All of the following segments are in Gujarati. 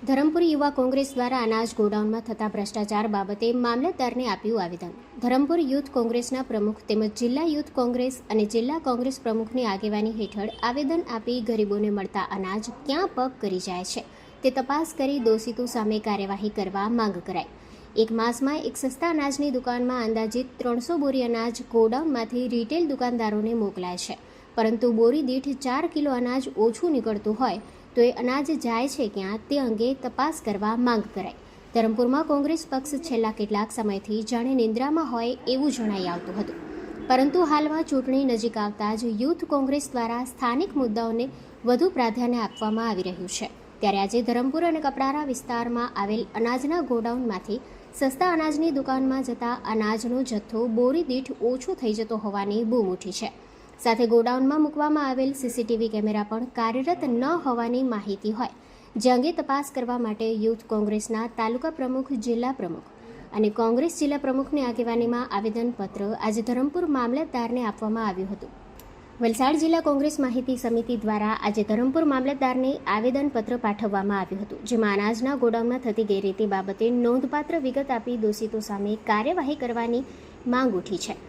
ધરમપુર યુવા કોંગ્રેસ દ્વારા અનાજ ગોડાઉનમાં થતા ભ્રષ્ટાચાર બાબતે મામલતદારને આપ્યું આવેદન. ધરમપુર યુથ કોંગ્રેસના પ્રમુખ તેમજ જિલ્લા યુથ કોંગ્રેસ અને જિલ્લા કોંગ્રેસ પ્રમુખની આગેવાની હેઠળ આવેદન આપી ગરીબોને મળતા અનાજ ક્યાં પગ કરી જાય છે તે તપાસ કરી દોષિતો સામે કાર્યવાહી કરવા માંગ કરાઈ. એક માસમાં એક સસ્તા અનાજની દુકાનમાં અંદાજિત ત્રણસો બોરી અનાજ ગોડાઉનમાંથી રિટેલ દુકાનદારોને મોકલાય છે. પરંતુ બોરી દીઠ ચાર કિલો અનાજ ઓછું નીકળતું હોય તો એ અનાજ જાય છે ક્યાં તે અંગે તપાસ કરવા માંગ કરાઈ. ધરમપુરમાં કોંગ્રેસ પક્ષ છેલ્લા કેટલાક સમયથી જાણે નિંદ્રામાં હોય એવું જણાઈ આવતું હતું. પરંતુ હાલમાં ચૂંટણી નજીક આવતા જ યુથ કોંગ્રેસ દ્વારા સ્થાનિક મુદ્દાઓને વધુ પ્રાધાન્ય આપવામાં આવી રહ્યું છે. ત્યારે આજે ધરમપુર અને કપડારા વિસ્તારમાં આવેલ અનાજના ગોડાઉનમાંથી સસ્તા અનાજની દુકાનમાં જતા અનાજનો જથ્થો બોરી દીઠ ઓછો થઈ જતો હોવાની બૂમ ઉઠી છે. સાથે ગોડાઉનમાં મૂકવામાં આવેલ સીસીટીવી કેમેરા પણ કાર્યરત ન હોવાની માહિતી હોય. જે અંગે તપાસ કરવા માટે યુથ કોંગ્રેસના તાલુકા પ્રમુખ, જિલ્લા પ્રમુખ અને કોંગ્રેસ જિલ્લા પ્રમુખની આગેવાનીમાં આવેદનપત્ર આજે ધરમપુર મામલતદારને આપવામાં આવ્યું હતું. વલસાડ જિલ્લા કોંગ્રેસ માહિતી સમિતિ દ્વારા આજે ધરમપુર મામલતદારને આવેદનપત્ર પાઠવવામાં આવ્યું હતું, જેમાં અનાજના ગોડાઉનમાં થતી ગેરરીતિ બાબતે નોંધપાત્ર વિગત આપી દોષિતો સામે કાર્યવાહી કરવાની માંગ ઉઠી છે.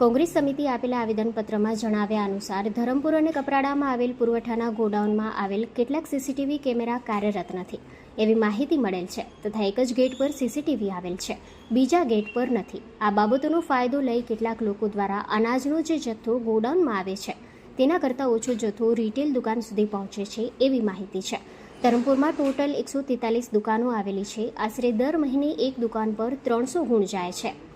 કોંગ્રેસ સમિતિ આપેલા આવેદનપત્રમાં જણાવ્યા અનુસાર, ધરમપુર અને કપરાડામાં આવેલ પુરવઠાના ગોડાઉનમાં આવેલ કેટલાક સીસીટીવી કેમેરા કાર્યરત નથી. એવી માહિતી મળેલ છે તથા એક જ ગેટ પર સીસીટીવી આવેલ છે. બીજા ગેટ પર નથી. આ બાબતોનો ફાયદો લઈ કેટલાક લોકો દ્વારા અનાજનો જે જથ્થો ગોડાઉનમાં આવે છે, તેના કરતાં ઓછો જથ્થો રિટેલ દુકાન સુધી પહોંચે છે એવી માહિતી છે. ધરમપુરમાં ટોટલ એકસો દુકાનો આવેલી છે. આશરે દર મહિને એક દુકાન પર ત્રણસો ગુણ જાય છે.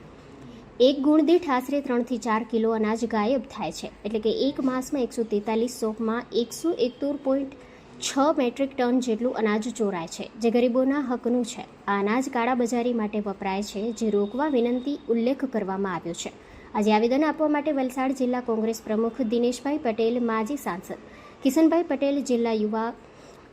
એક ગુણ દીઠ આશરે ત્રણથી ચાર કિલો અનાજ ગાયબ થાય છે. એટલે કે એક માસમાં એકસો તેતાલીસ સોપમાં એકસો એકોતેર પોઈન્ટ છ મેટ્રિક ટન જેટલું અનાજ ચોરાય છે, જે ગરીબોના હકનું છે. આ અનાજ કાળાબજારી માટે વપરાય છે, જે રોકવા વિનંતી ઉલ્લેખ કરવામાં આવ્યો છે. આજે આવેદન આપવા માટે વલસાડ જિલ્લા કોંગ્રેસ પ્રમુખ દિનેશભાઈ પટેલ, માજી સાંસદ કિશનભાઈ પટેલ, જિલ્લા યુવા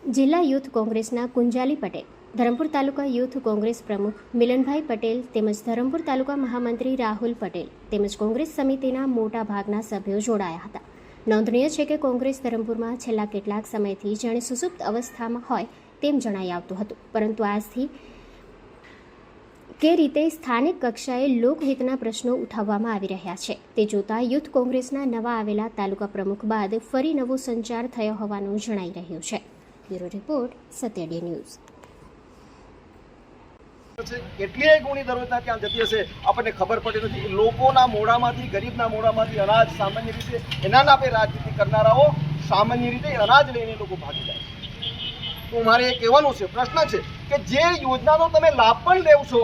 જિલ્લા યુથ કોંગ્રેસના કુંજાલી પટેલ. ધરમપુર તાલુકા યુથ કોંગ્રેસ પ્રમુખ મિલનભાઈ પટેલ તેમજ ધરમપુર તાલુકા મહામંત્રી રાહુલ પટેલ તેમજ કોંગ્રેસ સમિતિના મોટા ભાગના સભ્યો જોડાયા હતા. નોંધનીય છે કે કોંગ્રેસ ધરમપુરમાં છેલ્લા કેટલાક સમયથી જાણે સુસુપ્ત અવસ્થામાં હોય તેમ જણાઈ આવતું હતું. પરંતુ આજથી કે રીતે સ્થાનિક કક્ષાએ લોકહિતના પ્રશ્નો ઉઠાવવામાં આવી રહ્યા છે, તે જોતા યુથ કોંગ્રેસના નવા આવેલા તાલુકા પ્રમુખ બાદ ફરી નવો સંચાર થયો હોવાનું જણાઈ રહ્યું છે. Bureau report Satyaday news. કેટલીય ગુણી દરરોજના ત્યાં જતી હશે? આપણને ખબર પડતી નથી. લોકોના મોઢામાંથી, ગરીબના મોઢામાંથી અનાજ સામાન્ય રીતે એના નામે રાજનીતિ કરનારાઓ સામાન્ય રીતે અનાજ લઈને લોકો ભાગી જાય તો મારે એ કહેવાનું છે, પ્રશ્ન છે કે જે યોજનાનો તમે લાભ પણ લેવ છો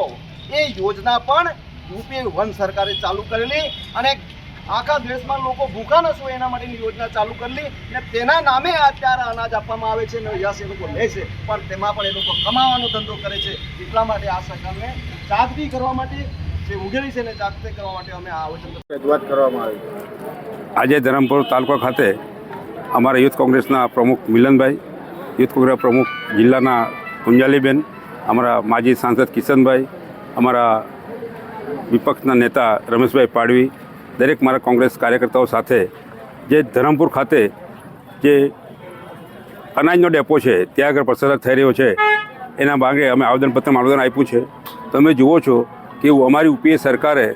એ યોજના પણ યુપીએ વન સરકારે ચાલુ કરેલી અને આખા દેશમાં લોકો ભૂખા ન શું એના માટેની યોજના ચાલુ કરેલી ને તેના નામે અત્યારે અનાજ આપવામાં આવે છે ને યસ એ લોકો લે છે. પણ તેમાં પણ એ લોકો કમાવાનો ધંધો કરે છે. એટલા માટે આ સરકારને જાગૃતિ કરવા માટે જે ઉઘેલી છે ને જાગૃતિ કરવા માટે અમે આ આયોજન રજૂઆત કરવામાં આવી આજે ધરમપુર તાલુકા ખાતે અમારા યુથ કોંગ્રેસના પ્રમુખ મિલનભાઈ યુથ કોંગ્રેસ પ્રમુખ જિલ્લાના કુંજાલીબેન અમારા માજી સાંસદ કિશનભાઈ અમારા વિપક્ષના નેતા રમેશભાઈ પાડવી દરેક મારા કોંગ્રેસ કાર્યકર્તાઓ સાથે જે ધરમપુર ખાતે જે અનાજનો ડેપો છે, ત્યાં આગળ પ્રસાદ થઈ રહ્યો છે, એના ભાગે અમે આવેદનપત્રમાં આવેદન આપ્યું છે. તમે જુઓ છો કે અમારી ઉપીએ સરકારે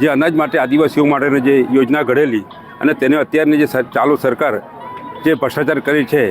જે અનાજ માટે આદિવાસીઓ માટેની જે યોજના ઘડેલી અને તેને અત્યારની જે ચાલુ સરકાર જે ભ્રષ્ટાચાર કરી છે,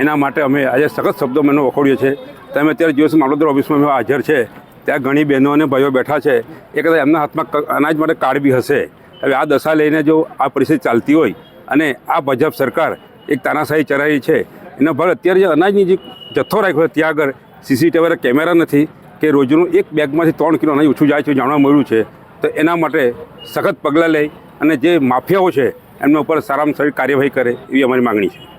એના માટે અમે આજે સખત શબ્દોમાં એનો વખોડ્યો છે તમે અત્યારે જોશો મામલતદાર ઓફિસમાં હાજર છે. ત્યાં ઘણી બહેનો અને ભાઈઓ બેઠા છે. એ કદાચ એમના હાથમાં અનાજ માટે કાર્ડ બી હશે. હવે આ દશા લઈને જો આ પરિસ્થિતિ ચાલતી હોય અને આ ભાજપ સરકાર એક તાનાશાહી ચરાઈ છે, એના ભાગ અત્યારે જે અનાજની જે જથ્થો રાખ્યો ત્યાં આગળ સીસીટીવી કેમેરા નથી કે રોજનું એક બેગમાંથી ત્રણ કિલો અનાજ ઓછું જાય છે જાણવા મળ્યું છે, તો એના માટે સખત પગલાં લઈ અને જે માફિયાઓ છે, એમના ઉપર સારામાં સારી કાર્યવાહી કરે એવી અમારી માગણી છે.